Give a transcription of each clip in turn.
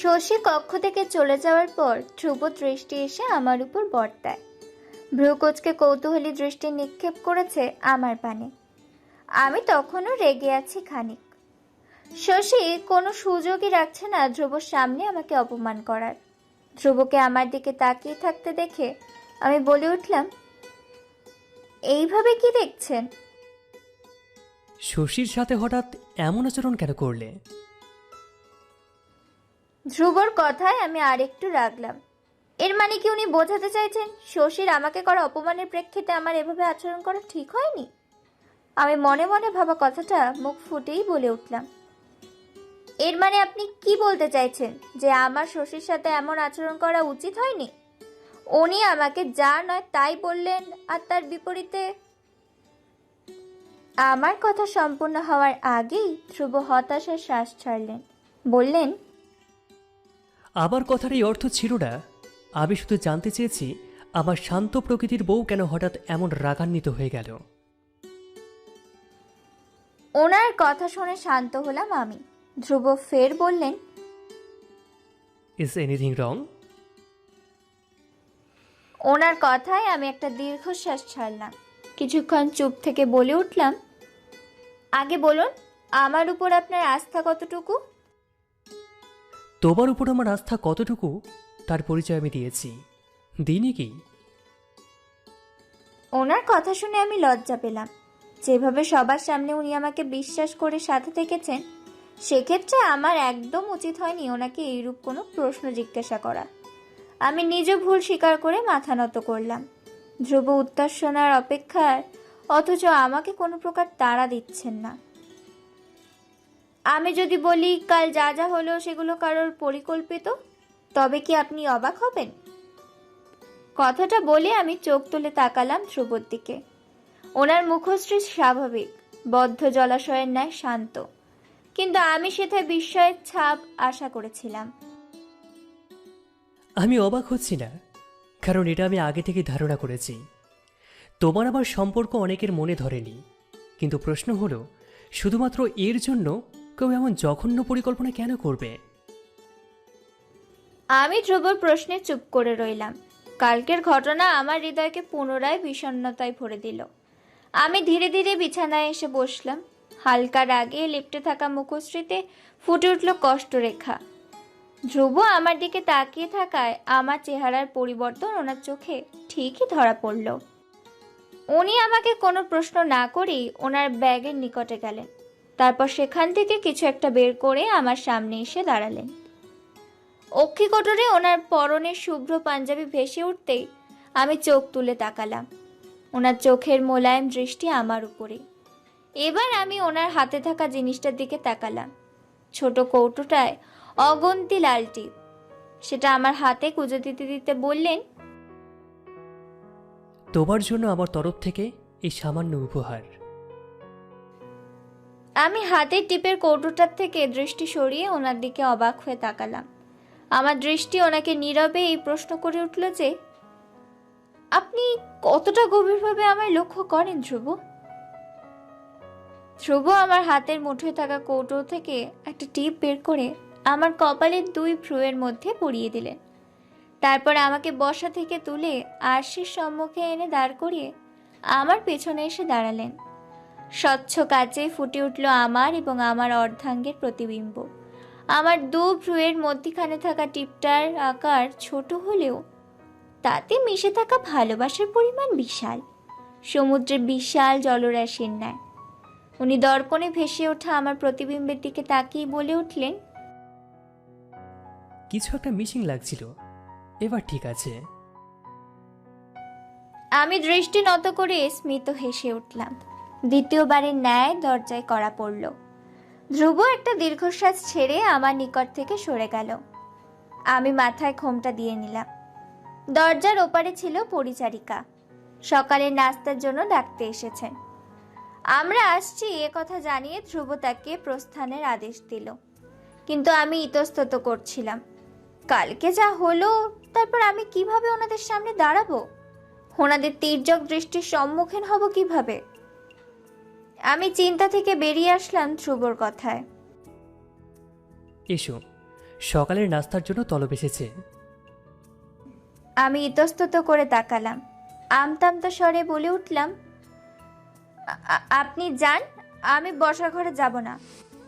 শশী কক্ষ থেকে চলে যাওয়ার পর ধ্রুব দৃষ্টি এসে আমার উপর বর্তায়। ভ্রুকোচকে কৌতূহলী দৃষ্টি নিক্ষেপ করেছে আমার পানে। আমি তখনও রেগে আছি খানিক। শশী কোনো সুযোগই রাখছে না ধ্রুবর সামনে আমাকে অপমান করার। ধ্রুবকে আমার দিকে তাকিয়ে থাকতে দেখে আমি বলে উঠলাম, এইভাবে কি দেখছেন? শশীর সাথে হঠাৎ এমন আচরণ কেন করলে? ধ্রুবর কথায় আমি আর একটু রাগলাম। এর মানে কি উনি বোঝাতে চাইছেন? শশীর আমাকে করা অপমানের প্রেক্ষিতে আমার এভাবে আচরণ করা ঠিক হয়নি? আমি মনে মনে ভাবা কথাটা মুখ ফুটেই বলে উঠলাম। এর মানে আপনি কি বলতে চাইছেন? যে আমার শশীর সাথে এমন আচরণ করা উচিত হয়নি? উনি আমাকে যা নয় তাই বললেন, আর তার বিপরীতে আমার কথা সম্পূর্ণ হওয়ার আগেই ধ্রুব হতাশার শ্বাস ছাড়লেন। বললেন আবার কথার এই অর্থ ছিল না। আমি শুধু জানতে চেয়েছি আমার শান্ত প্রকৃতির বউ কেন হঠাৎ এমন রাগান্বিত হয়ে গেল। ওনার কথা শুনে শান্ত হলাম আমি। ধ্রুব ফের বললেন ইজ এনিথিং রং ওনার কথায় আমি একটা দীর্ঘশ্বাস ছাড়লাম। কিছুক্ষণ চুপ থেকে বলে উঠলাম আগে বলুন আমার উপর আপনার আস্থা কতটুকু? তোমার উপর আমার আস্থা কতটুকু, তার পরিচয় আমি দিয়েছি। দিনই কি? ওনার কথা শুনে আমি লজ্জা পেলাম। যেভাবে সবার সামনে উনি আমাকে বিশ্বাস করে সাথে থেকেছেন, সেক্ষেত্রে আমার একদম উচিত হয়নি ওনাকে এইরূপ কোনো প্রশ্ন জিজ্ঞাসা করা আমি নিজ ভুল স্বীকার করে মাথা নত করলাম। ধ্রুব উত্তর শোনার অপেক্ষায় অথচ আমাকে কোনো প্রকার তাড়া দিচ্ছেন না। আমি যদি বলি, কাল যা যা হলো সেগুলো কারোর পরিকল্পিত, তবে কি আপনি অবাক হবেন? কথাটা বলে আমি চোখ তুলে তাকালাম ধ্রুবর দিকে। ওনার মুখশ্রী স্বাভাবিক, বদ্ধ জলাশয়ের ন্যায় শান্ত। কিন্তু আমি সেথায় বিস্ময়ের ছাপ আশা করেছিলাম। আমি অবাক হচ্ছি না, কারণ এটা আমি আগে থেকে ধারণা করেছি। তোমার আমার সম্পর্ক অনেকের মনে ধরেনি, কিন্তু প্রশ্ন হলো, শুধুমাত্র এর জন্য কেউ এমন জঘন্য পরিকল্পনা কেন করবে? আমি ধ্রুবর প্রশ্নে চুপ করে রইলাম। কালকের ঘটনা আমার হৃদয়কে পুনরায় বিষণ্ণতায় ভরে দিল। আমি ধীরে ধীরে বিছানায় এসে বসলাম। হালকা রাগে লিপ্টে থাকা মুখশ্রীতে ফুটে উঠল কষ্টরেখা। ধ্রুব আমার দিকে তাকিয়ে থাকায় আমার চেহারার পরিবর্তন ওনার চোখে ঠিকই ধরা পড়ল। উনি আমাকে কোনো প্রশ্ন না করেই ওনার ব্যাগের নিকটে গেলেন। তারপর সেখান থেকে কিছু একটা বের করে আমার সামনে এসে দাঁড়ালেন। অক্ষিকোটরে ওনার পরনের শুভ্র পাঞ্জাবি ভেসে উঠতেই আমি চোখ তুলে তাকালাম। ওনার চোখের মোলায়েম দৃষ্টি আমার উপরে। এবার আমি ওনার হাতে থাকা জিনিসটার দিকে তাকালাম। ছোট কৌটোটায় অগন্তি লাল টিপ। সেটা আমার হাতে কুজো দিতে দিতে বললেন, তোমার জন্য আমার তরফ থেকে এই সামান্য উপহার। আমি হাতের টিপের কৌটোটার থেকে দৃষ্টি সরিয়ে ওনার দিকে অবাক হয়ে তাকালাম। আমার দৃষ্টি ওনাকে নীরবে এই প্রশ্ন করে উঠল যে, আপনি কতটা গভীরভাবে আমায় লক্ষ্য করেন, ধ্রুব? ধ্রুব আমার হাতের মুঠোয় থাকা কৌটো থেকে একটা টিপ বের করে আমার কপালের দুই ভ্রুয়ের মধ্যে পরিয়ে দিলেন। তারপর আমাকে বসা থেকে তুলে আরশির সম্মুখে এনে দাঁড় করিয়ে আমার পেছনে এসে দাঁড়ালেন। স্বচ্ছ কাচে ফুটে উঠল আমার এবং আমার অর্ধাঙ্গের প্রতিবিম্ব। আমার দু ভ্রুয়ের মধ্যিখানে থাকা টিপটার আকার ছোট হলেও তাতে মিশে থাকা ভালোবাসার পরিমাণ বিশাল। সমুদ্রে বিশাল জলরাশির ন্যায়। উনি দর্পণে ভেসে ওঠা আমার প্রতিবিম্বের দিকে তাকিয়ে বলে উঠলেন কিছু একটা মিসিং লাগছিল। এবার ঠিক আছে। আমি দৃষ্টি নত করে স্মিত হেসে উঠলাম। দ্বিতীয়বারের ন্যায় দরজায় করা পড়ল। ধ্রুব একটা দীর্ঘশ্বাস ছেড়ে আমার নিকট থেকে সরে গেল। আমি মাথায় ঘোমটা দিয়ে নিলাম। দরজার ওপারে ছিল পরিচারিকা। সকালের নাস্তার জন্য ডাকতে এসেছেন আমরা আসছি, এ কথা জানিয়ে ধ্রুব তাকে প্রস্থানের আদেশ দিল। কিন্তু আমি ইতস্তত করছিলাম। কালকে যা হলো, তারপর আমি কীভাবে ওনাদের সামনে দাঁড়াবো? ওনাদের তীর্যক দৃষ্টির সম্মুখীন হব কীভাবে? আমি চিন্তা থেকে বেরিয়ে আসলাম ধ্রুবর কথায়। এসো সকালের নাস্তার জন্য তলব এসেছে। আমি ইতস্তত করে তাকালাম। আমতামতা স্বরে বলে উঠলাম "আ- আ- আপনি যান আমি বসার ঘরে যাব না।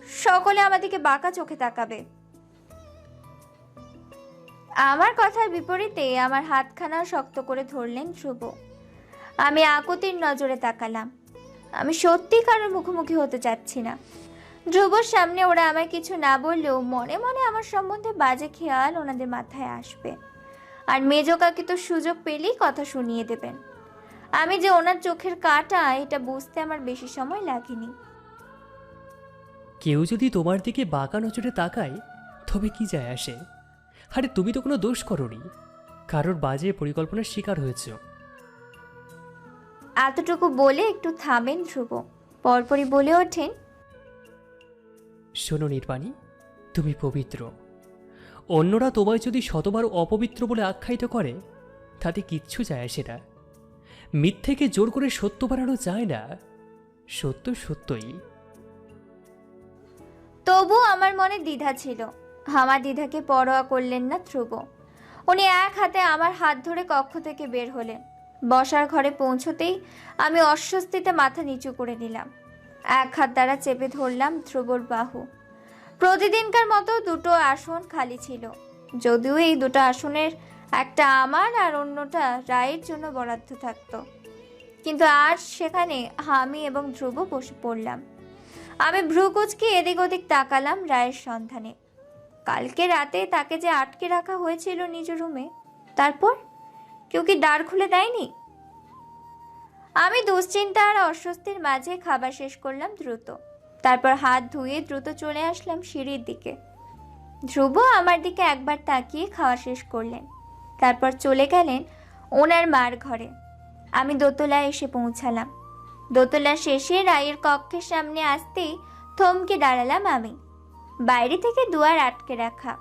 সকলে আমাদেরকে বাঁকা চোখে তাকাবে। আমার কথার বিপরীতে আমার হাতখানা শক্ত করে ধরলেন ধ্রুব। আমি আকুতির নজরে তাকালাম। আমি সত্যি কারোর মুখোমুখি হতে চাচ্ছি না। ধ্রুবর সামনে ওরা আমায় কিছু না বললেও মনে মনে আমার সম্বন্ধে বাজে খেয়াল ওনাদের মাথায় আসবে। আর মেজো কাকে তো সুযোগ পেলেই কথা শুনিয়ে দেবেন। আমি যে ওনার চোখের কাটা, এটা বুঝতে আমার বেশি সময় লাগেনি। কেউ যদি তোমার দিকে বাঁকা নজরে তাকায়, তবে কি যায় আসে? আরে তুমি তো কোনো দোষ করনি। কারোর বাজে পরিকল্পনার শিকার হয়েছ। এতটুকু বলে একটু থামেন ধ্রুব। পরপরই বলে ওঠেন শোনো নির্বাণী তুমি পবিত্র। অন্যরা তোমায় যদি শতবার অপবিত্র বলে আখ্যায়িত করে তাতে কিচ্ছু যায় আসে না। মিথ্যেকে জোর করে সত্য বানানো যায় না। সত্য সত্যই। তবু আমার মনে দ্বিধা ছিল। আমার দ্বিধাকে পরোয়া করলেন না ধ্রুব। উনি এক হাতে আমার হাত ধরে কক্ষ থেকে বের হলেন। বসার ঘরে পৌঁছতেই আমি অস্বস্তিতে মাথা নিচু করে নিলাম। এক হাত দ্বারা চেপে ধরলাম ধ্রুবর বাহু। প্রতিদিনকার মতো দুটো আসন খালি ছিল। যদিও এই দুটো আসনের একটা আমার আর অন্যটা রায়ের জন্য বরাদ্দ থাকতো। কিন্তু আজ সেখানে আমি এবং ধ্রুব বসে পড়লাম। আমি ভ্রুকুচকে এদিক ওদিক তাকালাম রায়ের সন্ধানে। কালকে রাতে তাকে যে আটকে রাখা হয়েছিল নিজ রুমে, তারপর কেউ কি দ্বার খুলে দেয়নি? আমি দুশ্চিন্তা আর অস্বস্তির মাঝে খাবার শেষ করলাম দ্রুত। তারপর হাত ধুয়ে দ্রুত চলে আসলাম সিঁড়ির দিকে। ধ্রুব আমার দিকে একবার তাকিয়ে খাওয়া শেষ করলেন। তারপর চলে গেলেন ওনার মার ঘরে। আমি দোতলায় এসে পৌঁছালাম। দোতলা শেষে রায়ের কক্ষের সামনে আসতেই থমকে দাঁড়ালাম আমি। বাইরে থেকে দুয়ার আটকে রাখা।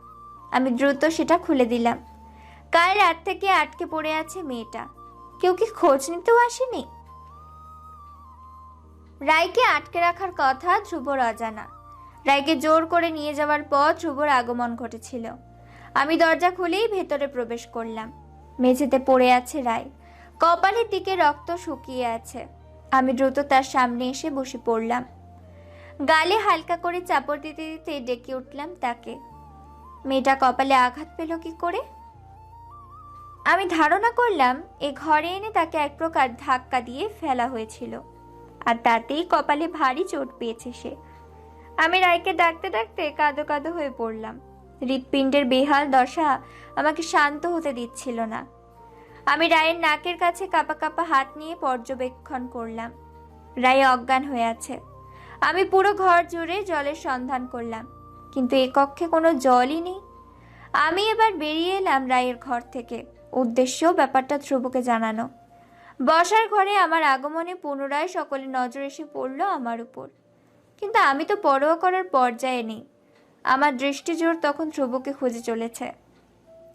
আমি দ্রুত সেটা খুলে দিলাম। কাল রাত থেকে আটকে পড়ে আছে মেয়েটা। কেউ কি খোঁজ নিতেও আসেনি? রায়কে আটকে রাখার কথা ধ্রুবর অজানা। রায়কে জোর করে নিয়ে যাওয়ার পর ধ্রুবর আগমন ঘটেছিল। আমি দরজা খুলেই ভেতরে প্রবেশ করলাম। মেঝেতে পড়ে আছে রায়। কপালের দিকে রক্ত শুকিয়ে আছে। আমি দ্রুত তার সামনে এসে বসে পড়লাম। গালে হালকা করে চাপড় দিতে দিতে ডেকে উঠলাম তাকে। মেয়েটা কপালে আঘাত পেল কি করে? আমি ধারণা করলাম, এ ঘরে এনে তাকে এক প্রকার ধাক্কা দিয়ে ফেলা হয়েছিল, আর তাতেই কপালে ভারী চোট পেয়েছে সে। আমি রায়কে ডাকতে ডাকতে কাঁদো কাঁদো হয়ে পড়লাম। হৃৎপিণ্ডের বেহাল দশা আমাকে শান্ত হতে দিচ্ছিল না। আমি রায়ের নাকের কাছে কাপা কাপা হাত নিয়ে পর্যবেক্ষণ করলাম। রায় অজ্ঞান হয়ে আছে। আমি পুরো ঘর জুড়ে জলের সন্ধান করলাম, কিন্তু এ কক্ষে কোনো জলই নেই। আমি এবার বেরিয়ে এলাম রায়ের ঘর থেকে। উদ্দেশ্য ব্যাপারটা ধ্রুবকে জানানো। বসার ঘরে আমার আগমনে পুনরায় সকলে নজর এসে পড়ল আমার উপর। কিন্তু আমি তো পরোয়া করার পর্যায়ে নেই। আমার দৃষ্টিজোর তখন ধ্রুবকে খুঁজে চলেছে।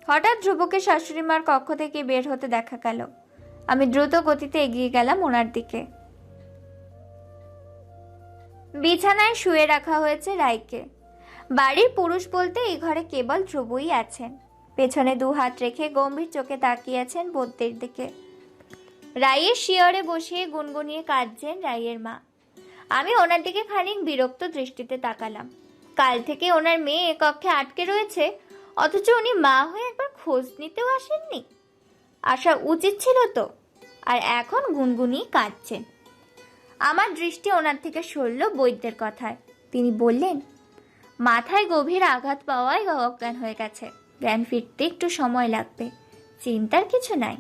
হঠাৎ ধ্রুবকে শাশুড়ি মার কক্ষ থেকে বের হতে দেখা গেল। আমি দ্রুত গতিতে এগিয়ে গেলাম ওনার দিকে। বিছানায় শুয়ে রাখা হয়েছে রায়কে। বাড়ির পুরুষ বলতে এই ঘরে কেবল ধ্রুবই আছেন। পেছনে দু হাত রেখে গম্ভীর চোখে তাকিয়ে আছেন দিকে। রায়ের শিয়রে বসিয়ে গুনগুনিয়ে কাঁদছেন রায়ের মা। আমি ওনার দিকে খানিক বিরক্ত দৃষ্টিতে তাকালাম। কাল থেকে ওনার মেয়ে এ কক্ষে আটকে রয়েছে, অথচ উনি মা হয়ে একবার খোঁজ নিতেও আসেননি। আসা উচিত ছিল তো, আর এখন গুনগুনিয়ে কাঁদছেন। আমার দৃষ্টি ওনার থেকে সরল বৈদ্যের কথায়। তিনি বললেন, মাথায় গভীর আঘাত পাওয়ায় অজ্ঞান হয়ে গেছে। জ্ঞান ফিরতে একটু সময় লাগবে। চিন্তার কিছু নাই।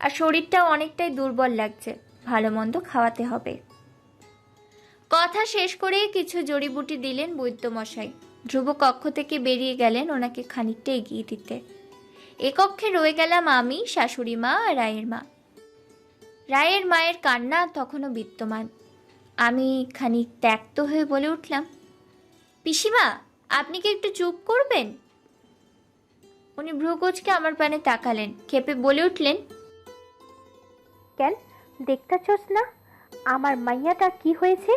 আর শরীরটাও অনেকটাই দুর্বল লাগছে। ভালো মন্দ খাওয়াতে হবে। কথা শেষ করে কিছু জড়িবুটি দিলেন বৈদ্যমশাই। ধ্রুব কক্ষ থেকে বেরিয়ে গেলেন ওনাকে খানিকটা এগিয়ে দিতে। এ কক্ষে রয়ে গেলাম আমি, শাশুড়ি মা আর রায়ের মা। রায়ের মায়ের কান্না তখনও বিদ্যমান। আমি খানিক ত্যক্ত হয়ে বলে উঠলাম, পিসিমা, আপনি কি একটু চুপ করবেন? উনি ভ্রুকোচকে আমার পানে তাকালেন খেপে বলে উঠলেন কেন দেখতেছস না আমার মাইয়াটা কি হয়েছে?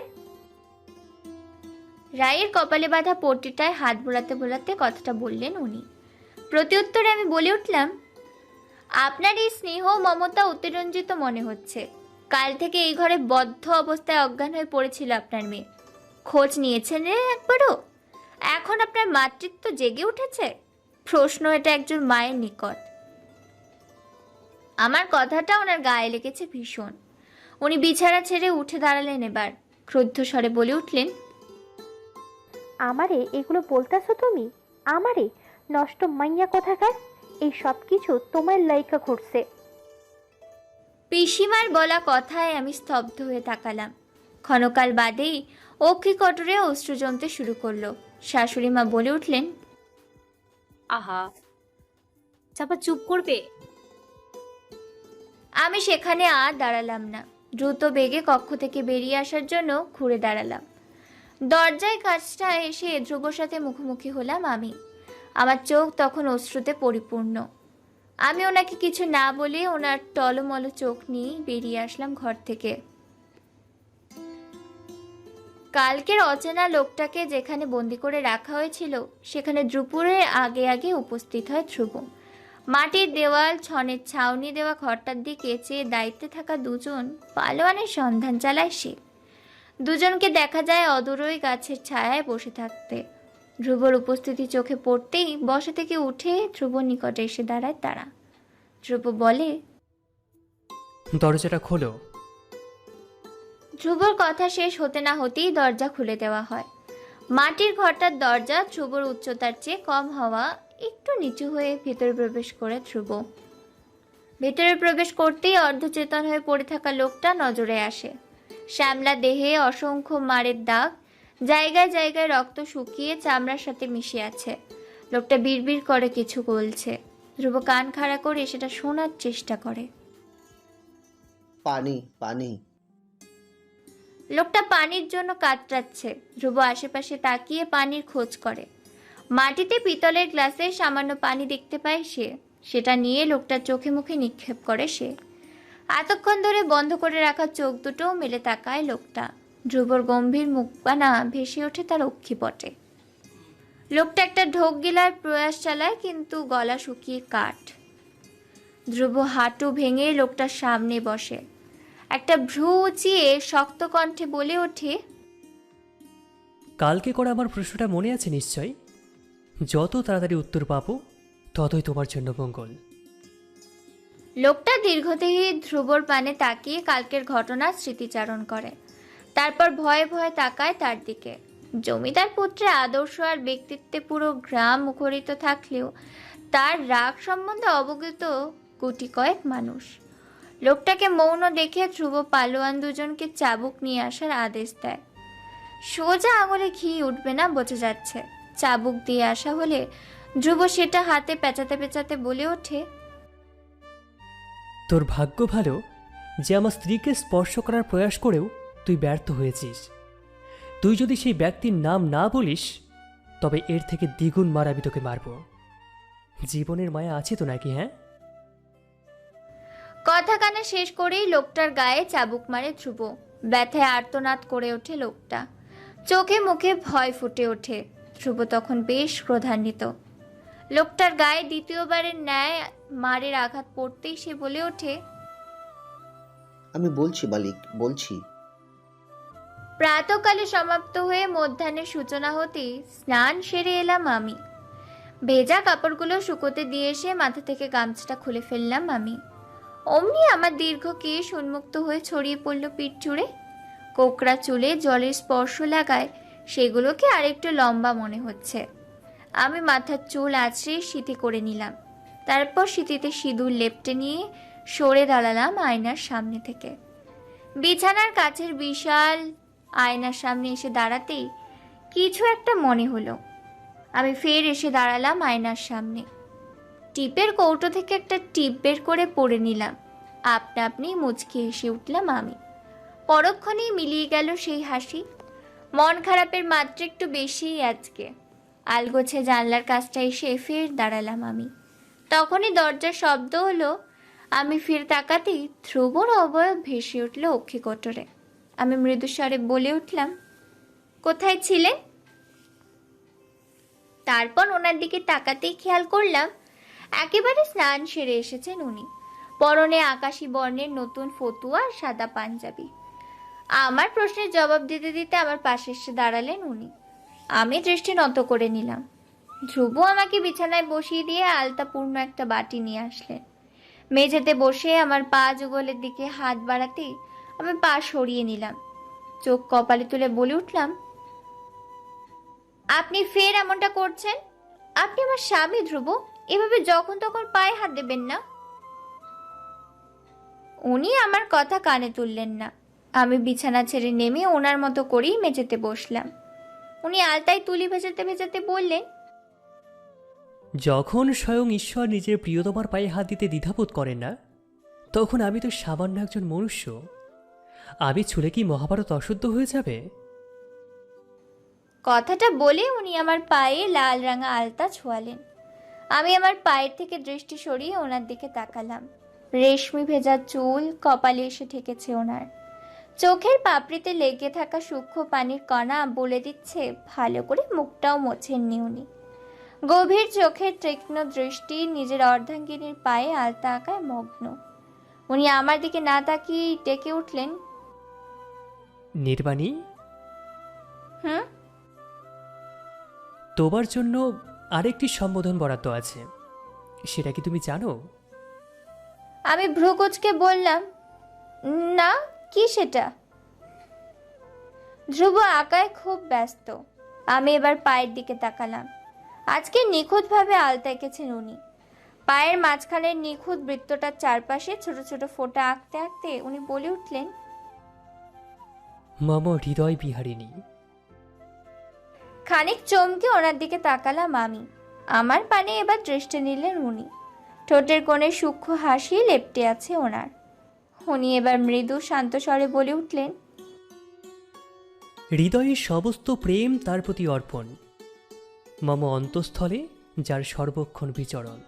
রায়ের কপালে বাঁধা পট্টিটায় হাত বোলাতে বোলাতে কথাটা বললেন উনি। প্রত্যুত্তরে আমি বলে উঠলাম আপনার এই স্নেহ মমতা অতিরঞ্জিত মনে হচ্ছে। কাল থেকে এই ঘরে বদ্ধ অবস্থায় অজ্ঞান হয়ে পড়েছিল আপনার মেয়ে। খোঁজ নিয়েছেন রে একবারও? এখন আপনার মাতৃত্ব জেগে উঠেছে? প্রশ্ন এটা একজন মায়ের নিকট। আমার কথাটা ওনার গায়ে লেগেছে ভীষণ। উনি বিছানা ছেড়ে উঠে দাঁড়ালেন এবার ক্রুদ্ধ স্বরে বলে উঠলেন আমারে এগুলো বলতেছো তুমি? আমারে? নষ্ট মাইয়া কথাকার? এই সব কিছু তোমার লাইকা ঘটছে পিসিমার বলা কথায় আমি স্তব্ধ হয়ে তাকালাম। ক্ষণকাল বাদেই অক্ষি কটরে অশ্রু জমতে শুরু করল। শাশুড়ি মা বলে উঠলেন আহা। চাপা চুপ করবে? আমি সেখানে আর দাঁড়ালাম না। দ্রুত বেগে কক্ষ থেকে বেরিয়ে আসার জন্য ঘুরে দাঁড়ালাম। দরজায় কাজটা এসে ধ্রুবর সাথে মুখোমুখি হলাম আমি। আমার চোখ তখন অশ্রুতে পরিপূর্ণ। আমি ওনাকে কিছু না বলে ওনার টলমল চোখ নিয়ে বেরিয়ে আসলাম ঘর থেকে। কালকের অচেনা লোকটাকে যেখানে বন্দি করে রাখা হয়েছিল, সেখানে দ্রুপুরের আগে আগে উপস্থিত হয় ধ্রুব। মাটির দেওয়াল, ছনের ছাউনি দেওয়া ঘরটার দিকে চেয়ে দায়িত্বে থাকা দুজন পালোয়ানের সন্ধান চালায় সে। দুজনকে দেখা যায় অদূরই গাছের ছায়ায় বসে থাকতে। ধ্রুবর উপস্থিতি চোখে পড়তেই বসা থেকে উঠে ধ্রুব নিকটে এসে দাঁড়ায় তারা। ধ্রুব বলে, দরজাটা খোলো। ধ্রুবর কথা শেষ হতে না হতেই দরজা খুলে দেওয়া হয়। মাটির ঘরটার দরজা ধ্রুবর উচ্চতার চেয়ে কম হওয়া একটু নিচু হয়ে ভেতরে প্রবেশ করে ধ্রুব। ভেতরে প্রবেশ করতেই অর্ধচেতন হয়ে পড়ে থাকা লোকটা নজরে আসে। শ্যামলা দেহে অসংখ্য মারের দাগ, জায়গায় জায়গায় রক্ত শুকিয়ে চামড়ার সাথে মিশে আছে। লোকটা বিড়বিড় করে কিছু বলছে। ধ্রুব কান খাড়া করে সেটা শোনার চেষ্টা করে। পানি পানি। লোকটা পানির জন্য কাতরাচ্ছে। ধ্রুব আশেপাশে তাকিয়ে পানির খোঁজ করে। মাটিতে পিতলের গ্লাসে সামান্য পানি দেখতে পায় সে। সেটা নিয়ে লোকটার চোখে মুখে নিক্ষেপ করে সে। এতক্ষণ ধরে বন্ধ করে রাখা চোখ দুটোও মেলে তাকায় লোকটা। ধ্রুবর গম্ভীর মুখবানা ভেসে ওঠে তার অক্ষিপটে লোকটা একটা ঢোক গিলার প্রয়াস চালায়, কিন্তু গলা শুকিয়ে কাঠ। ধ্রুব হাঁটু ভেঙে লোকটার সামনে বসে। একটা ভ্রু উঁচিয়ে শক্ত কণ্ঠে বলে ওঠে কালকে করা আমার প্রশ্নটা মনে আছে নিশ্চয়? যত তাড়াতাড়ি উত্তর পাবো ততই তোমার জন্য মঙ্গল। লোকটা দীর্ঘদেহী ধ্রুবর পানে তাকিয়ে কালকের ঘটনার স্মৃতিচারণ করে। তারপর ভয়ে ভয়ে তাকায় তার দিকে। জমিদার পুত্রের আদর্শ আর ব্যক্তিত্বে পুরো গ্রাম মুখরিত থাকলেও তার রাগ সম্বন্ধে অবগত গুটি কয়েক মানুষ। লোকটাকে মৌন দেখে ধ্রুব পালোয়ান দুজনকে চাবুক নিয়ে আসার আদেশ দেয়। সোজা আঙুলে ঘি উঠবে না, বোঝা যাচ্ছে। চাবুক দিয়ে আসা হলে ধ্রুব সেটা হাতে পেঁচাতে পেঁচাতে বলে ওঠে, তোর ভাগ্য ভালো যে আমার স্ত্রীকে স্পর্শ করার প্রয়াস করেও তুই ব্যর্থ হয়েছিস। তুই যদি সেই ব্যক্তির নাম না বলিস, তবে এর থেকে দ্বিগুণ মার আমি তোকে মারব। জীবনের মায়া আছে তো নাকি হ্যাঁ? কথা কানে শেষ করেই লোকটার গায়ে চাবুক মারে ধ্রুব। ব্যথায় আর্তনাদ করে ওঠে লোকটা। চোখে মুখে ভয় ফুটে ওঠে। ধ্রুব তখন বেশ ক্রোধান্বিত। লোকটার গায়ে দ্বিতীয়বারের ন্যায় মারের আঘাত পড়তেই সে বলে ওঠে আমি বলছি মালিক বলছি। প্রাতকালে সমাপ্ত হয়ে মধ্যাহ্নের সূচনা হতেই স্নান সেরে এলাম আমি। ভেজা কাপড়গুলো শুকোতে দিয়ে এসে মাথা থেকে গামছাটা খুলে ফেললাম আমি। অমনি আমার দীর্ঘ কেশ উন্মুক্ত হয়ে ছড়িয়ে পড়ল পিঠ জুড়ে। কোকড়া চুলে জলের স্পর্শ লাগায় সেগুলোকে আরেকটু লম্বা মনে হচ্ছে। আমি মাথার চুল আঁচড়ে সিঁথি করে নিলাম। তারপর সিঁথিতে সিঁদুর লেপটে নিয়ে সরে দাঁড়ালাম আয়নার সামনে থেকে। বিছানার কাছের বিশাল আয়নার সামনে এসে দাঁড়াতেই কিছু একটা মনে হলো। আমি ফের এসে দাঁড়ালাম আয়নার সামনে। টিপের কৌটো থেকে একটা টিপ বের করে পড়ে নিলাম। আপনা আপনি মুচকি হেসে উঠলাম আমি। পরক্ষণেই মিলিয়ে গেল সেই হাসি। মন খারাপের মাত্রা একটু বেশিই আজকে। আলগোছে জানলার কাজটা এসে ফের দাঁড়ালাম আমি। তখনই দরজার শব্দ হলো, আমি ফির তাকাতেই ধ্রুবর অবয়ব ভেসে উঠল অক্ষিকোটরে আমি মৃদুস্বরে বলে উঠলাম, কোথায় ছিলেন তারপর ওনার দিকে তাকাতেই খেয়াল করলাম একেবারে স্নান সেরে এসেছেন উনি। পরনে আকাশি বর্ণের নতুন ফতুয়া সাদা পাঞ্জাবি। আমার প্রশ্নের জবাব দিতে দিতে আমার পাশে এসে দাঁড়ালেন উনি। আমি দৃষ্টি নত করে নিলাম। ধ্রুব আমাকে বিছানায় বসিয়ে দিয়ে আলতাপূর্ণ একটা বাটি নিয়ে আসলেন। মেঝেতে বসে আমার পা যুগলের দিকে হাত বাড়াতেই আমি পা সরিয়ে নিলাম। চোখ কপালে তুলে বলে উঠলাম, আপনি ফের এমনটা করছেন? আপনি আমার স্বামী, ধ্রুব। এভাবে যখন তখন পায়ে হাত দেবেন না? উনি আমার কথা কানে তুললেন না। আমি বিছানা ছেড়ে নেমে ওনার মতো করেই মেঝেতে বসলাম। উনি আলতায় তুলি ভেজাতে ভেজাতে বললেন যখন স্বয়ং ঈশ্বর নিজের প্রিয়তমার পায়ে হাত দিতে দ্বিধাবোধ করেন না তখন আমি তো সামান্য একজন মনুষ্য। আমি ছুলে কি মহাভারত অশুদ্ধ হয়ে যাবে? কথাটা বলে উনি আমার পায়ে লাল রাঙা আলতা ছোঁয়ালেন। আমি আমার পায়ের থেকে দৃষ্টি সরিয়ে ওনার দিকে তাকালাম। রেশমি ভেজা চুল কপালে এসে ঠেকেছে ওনার। চোখের পাপড়িতে লেগে থাকা সূক্ষ্ম পানির কণা বলে দিচ্ছে ভালো করে মুখটাও মোছেননি উনি। গভীর চোখের তীক্ষ্ণ দৃষ্টি নিজের অর্ধাঙ্গিনীর পায়ে আলতা আঁকায় মগ্ন। উনি আমার দিকে না তাকিয়ে ডেকে উঠলেন নির্বাণী? হুম? তোমার জন্য আরেকটি সম্বোধন বরাদ্দ আছে। সেটা কি তুমি জানো? আমি ভ্রুকুচকে বললাম না কি সেটা? ধ্রুব আঁকায় খুব ব্যস্ত। আমি এবার পায়ের দিকে তাকালাম। আজকে নিখুঁতভাবে আলতা এঁকেছেন উনি। পায়ের মাঝখানের নিখুঁত বৃত্তটার চারপাশে ছোট ছোট ফোঁটা আঁকতে আঁকতে উনি বলে উঠলেন মম হৃদয় বিহারিণী খানিক চমকে ওনার দিকে তাকালাম আমি। আমার পানে এবার দৃষ্টি নিলেন উনি। ঠোঁটের কোণে সূক্ষ্ম হাসি লেপটে আছে ওনার। উনি এবার মৃদু, শান্ত স্বরে বলে উঠলেন, হৃদয়ের সমস্ত প্রেম তার প্রতি অর্পণ। মম অন্তঃস্থলে যার সর্বক্ষণ বিচরণ।